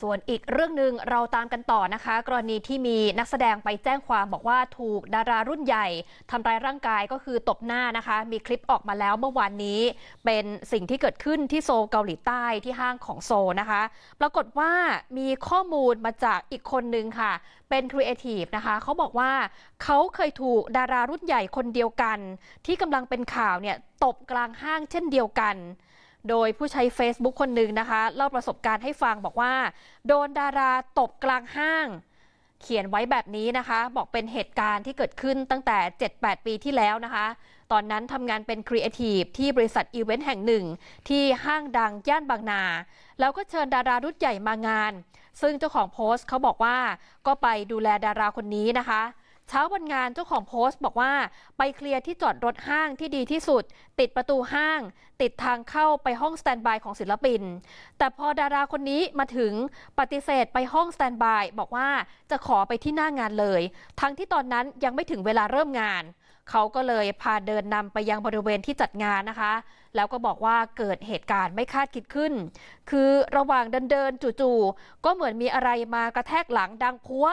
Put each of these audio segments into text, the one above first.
ส่วนอีกเรื่องหนึ่งเราตามกันต่อนะคะ กรณีที่มีนักแสดงไปแจ้งความบอกว่าถูกดารารุ่นใหญ่ทำร้ายร่างกายก็คือตบหน้านะคะ มีคลิปออกมาแล้วเมื่อวานนี้ เป็นสิ่งที่เกิดขึ้นที่โซลเกาหลีใต้ที่ห้างของโซนะคะ ปรากฏว่ามีข้อมูลมาจากอีกคนนึงค่ะ เป็นครีเอทีฟนะคะเขาบอกว่าเขาเคยถูกดารารุ่นใหญ่คนเดียวกัน ที่กำลังเป็นข่าวเนี่ยตบกลางห้างเช่นเดียวกัน โดยผู้ใช้ Facebook คนหนึ่งนะคะเล่าประสบการณ์ให้ฟังบอกว่า โดนดาราตบกลางห้าง เขียนไว้แบบนี้นะคะ บอกเป็นเหตุการณ์ที่เกิดขึ้นตั้งแต่ 7-8 ปีที่แล้วนะคะ ตอนนั้นทำงานเป็นครีเอทีฟที่บริษัทอีเวนต์แห่งหนึ่ง ที่ห้างดังย่านบางนา แล้วก็เชิญดารารุ่นใหญ่มางาน ซึ่งเจ้าของโพสต์เขาบอกว่าก็ไปดูแลดาราคนนี้นะคะ เช้าวันงานเจ้าของโพสต์บอกว่าไปเคลียร์ที่จอดรถห้างที่ดีที่สุด ติดประตูห้าง ติดทางเข้าไปห้องสแตนบายของศิลปิน แต่พอดาราคนนี้มาถึงปฏิเสธไปห้องสแตนบายบอกว่าจะขอไปที่หน้างานเลย ทั้งที่ตอนนั้นยังไม่ถึงเวลาเริ่มงานเขาก็เลยพาเดินนำไปยังบริเวณที่จัดงานนะคะ แล้วก็บอกว่าเกิดเหตุการณ์ไม่คาดคิดขึ้น คือระหว่างเดินเดินจู่ๆก็เหมือนมีอะไรมากระแทกหลังดังพัว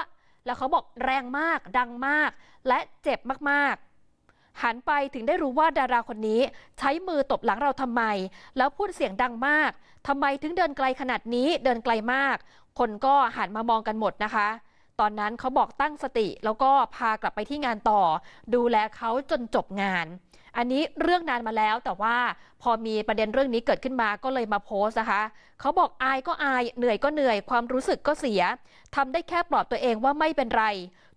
แล้วเขาบอกแรงมากดังมาก และเจ็บมากๆ หันไปถึงได้รู้ว่าดาราคนนี้ใช้มือตบหลังเราทำไม แล้วพูดเสียงดังมากทำไมถึงเดินไกลขนาดนี้เดินไกลมาก คนก็หันมามองกันหมดนะคะ ตอนนั้นเขาบอกตั้งสติแล้วก็พากลับไปที่งานต่อ ดูแลเขาจนจบงาน อันนี้เรื่องนานมาแล้วแต่ว่าพอมีประเด็นเรื่องนี้เกิดขึ้นมาก็เลยมาโพสต์นะคะ เขาบอกอายก็อายเหนื่อยก็เหนื่อย ความรู้สึกก็เสียทำได้แค่ปลอบตัวเองว่าไม่เป็นไร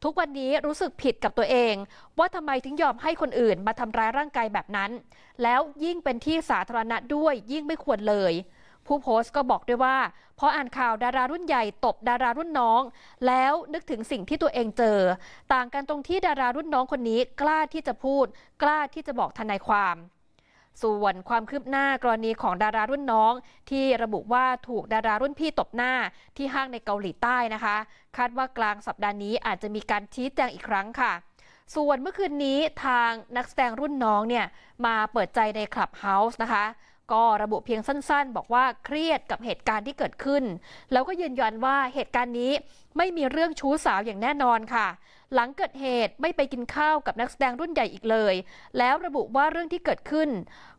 ทุกวันนี้รู้สึกผิดกับตัวเอง ว่าทำไมถึงยอมให้คนอื่นมาทำร้ายร่างกายแบบนั้น แล้วยิ่งเป็นที่สาธารณะด้วยยิ่งไม่ควรเลย ผู้โพสต์ก็บอกด้วยว่าพออ่านข่าวดารารุ่นใหญ่ตบดารารุ่นน้อง แล้วนึกถึงสิ่งที่ตัวเองเจอ ต่างกันตรงที่ดารารุ่นน้องคนนี้กล้าที่จะพูด กล้าที่จะบอกทนายความส่วนความคืบหน้ากรณีของดารารุ่นน้อง ที่ระบุว่าถูกดารารุ่นพี่ตบหน้าที่ห้างในเกาหลีใต้นะคะ คาดว่ากลางสัปดาห์นี้อาจจะมีการชี้แจงอีกครั้งค่ะ ส่วนเมื่อคืนนี้ทางนักแสดงรุ่นน้องเนี่ยมาเปิดใจในคลับเฮาส์นะคะ ก็ระบุเพียงสั้นๆ บอกว่าเครียดกับเหตุการณ์ที่เกิดขึ้น แล้วก็ยืนยันว่าเหตุการณ์นี้ไม่มีเรื่องชู้สาวอย่างแน่นอนค่ะ หลังเกิดเหตุไม่ไปกินข้าวกับนักแสดงรุ่นใหญ่อีกเลย แล้วระบุว่าเรื่องที่เกิดขึ้น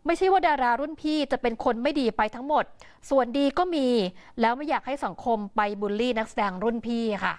ไม่ใช่ว่าดารารุ่นพี่จะเป็นคนไม่ดีไปทั้งหมด ส่วนดีก็มี แล้วไม่อยากให้สังคมไปบูลลี่นักแสดงรุ่นพี่ค่ะ